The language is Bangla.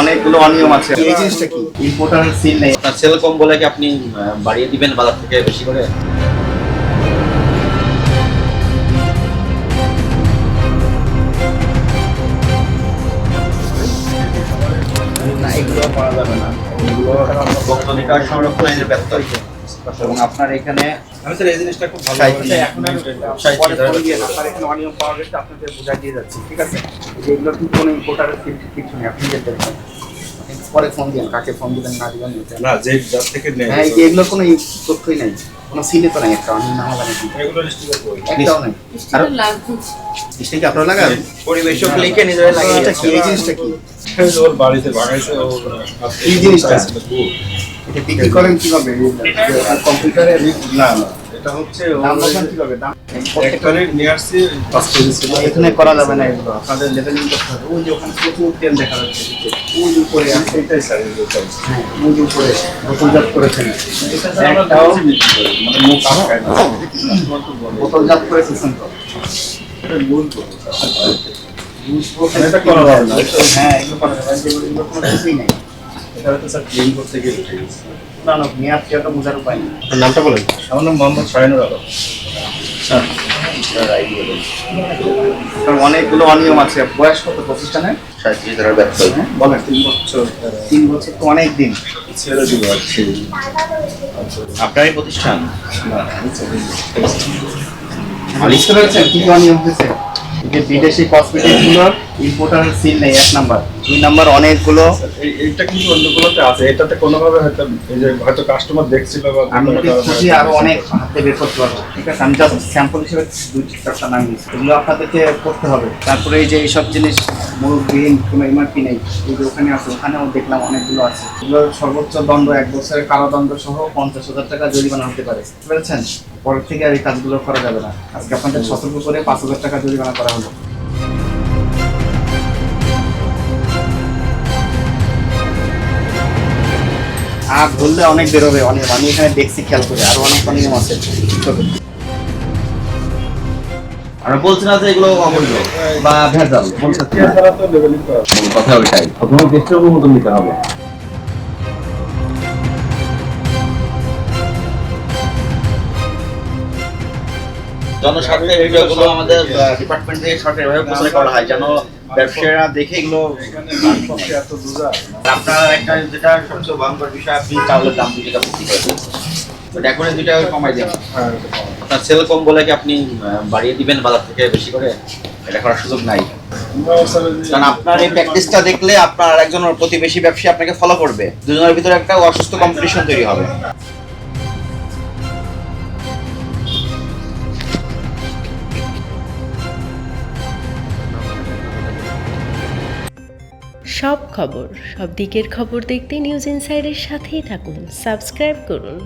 অনেকগুলো অনিয়ম আছে। এই জিনিসটা কি? ইম্পোর্টার সিল নেই। আপনার সেল কম বলে কি আপনি বাড়িয়ে দিবেন বাজার থেকে বেশি করে? না এগুলো করা যাবে না। এগুলো বক্তনিকার সংরক্ষণ এর ব্যর্থ এবং আপনার এখানে আমি স্যার এই জিনিসটা খুব ভালো এখন এখানে অনিয়ম পাওয়া গেছে আপনাদের বুঝাই দিয়ে যাচ্ছি ঠিক আছে? যে এগুলো কিন্তু কোনো ইম্পোর্টারের কিছু নেই আপনি যেতে পরে ফোন দিন কাকে ফোন দিবেন না দিবেন না যে যার থেকে নেই হ্যাঁ এগুলোর কোনো তথ্যই নাই কোনো সিনে তো নাই একটা অনিয়ম না হলে নাকি এগুলো স্টিকার করি একটাও নাই। আর কি? আপনারা লাগান পরিবেশক লিখে নিজেরা লাগিয়ে এটা কি? এই জিনিসটা কি? ওর বাড়িতে বাগাইছে ও এই জিনিসটা? এটা বিক্রি করেন কীভাবে? আর কম্পিউটারে না না এটা হচ্ছে কীভাবে? দাম একবারে নিয়ে আসছি পাঁচ ছিল। এখানে করা যাবে না এগুলো। আপনাদের লেভেলিং করতে হবে। ওই যে ওখানে প্রচুর তেল দেখা যাচ্ছে ওই উপরে আছে সেইটাই স্যার হ্যাঁ ওই উপরে বোতলজাত করেছেন। একটাও মানে মুখ আটকায় না। তোমার তো? বলে। বোতলজাত করেছেন তো এটা মূল করব, এটা করা যাবে না। হ্যাঁ এগুলো করা যাবে না, এটা হয়তো স্যার ক্লিন করতে গিয়ে উঠে গেছে। না না মেয়াদ বোঝার উপায় নেই। নামটা বলেন। আমার নাম মোহাম্মদ শাহিনুর আলম। স্যার। কারণ অনেকগুলো অনিয়ম আছে। বয়স কত প্রতিষ্ঠানে? সাঁত্রিশ ধারার ব্যবসা হ্যাঁ বলেন। তিন বছর। তিন বছর তো অনেক দিন। ছেড়ে দিব আর আপনারই প্রতিষ্ঠান? না, কি কি অনিয়ম হয়েছে যে বিদেশি কসমেটিকগুলোরগুলো ইম্পোর্টারের সিল নেই এক নাম্বার দুই নাম্বার অনেকগুলো। এটা এইটা কিন্তু অন্যগুলোতে আছে। এটাতে কোনোভাবে হয়তো এই যে হয়তো কাস্টমার দেখছিল বা আমি খুঁজি আরও অনেক হাতে বের করতে পারব। ঠিক আছে আমি জাস্ট স্যাম্পল হিসেবে দুই চারটা নাম নিয়েছি। এগুলো আপনাদেরকে করতে হবে। তারপরে এই যে এইসব জিনিস মুরগিহীন কোনো এমআরপি নেই। এই যে ওখানে আছে, ওখানেও দেখলাম অনেকগুলো আছে। এগুলো সর্বোচ্চ দণ্ড এক বছরের কারাদণ্ড সহ পঞ্চাশ হাজার টাকা জরিমানা হতে পারে। বুঝতে পেরেছেন? পরের থেকে আর এই কাজগুলো করা যাবে না। আজকে আপনাদের সতর্ক করে পাঁচ হাজার টাকা জরিমানা করা হলো। আর ধরলে অনেক বেরোবে, অনেক আমি এখানে দেখছি, খেয়াল করে। আরও অনেক অনিয়ম আছে। আমরা বলছি না যে এগুলো অমূল্য বা ভেজাল বলছে এছাড়া তো লেভেলিং করা কথা ওইটাই। প্রথমে দেশের অনুমোদন নিতে হবে। জনস্বার্থে ভিডিওগুলো আমাদের ডিপার্টমেন্ট থেকে সরকারিভাবে প্রচার করা হয় যেন ব্যবসায়ীরা দেখে এগুলো আপনার একটা যেটা সবচেয়ে ভয়ঙ্কর বিষয় আপনি চাউলের দাম দুই টাকা করেন তো এখন দুই টাকা কমাই দেন। আপনার সেল কম বলে কি আপনি বাড়িয়ে দিবেন বাজার থেকে বেশি করে? এটা করার সুযোগ নাই। কারণ আপনার এই প্র্যাকটিসটা দেখলে আপনার প্রতিবেশী আপনাকে ফলো করবে। দুজনের ভিতরে একটা অসুস্থ কম্পিটিশন তৈরি হবে। সব খবর, সব দিকের খবর দেখতে নিউজ ইনসাইডের সাথেই থাকুন। সাবস্ক্রাইব করুন।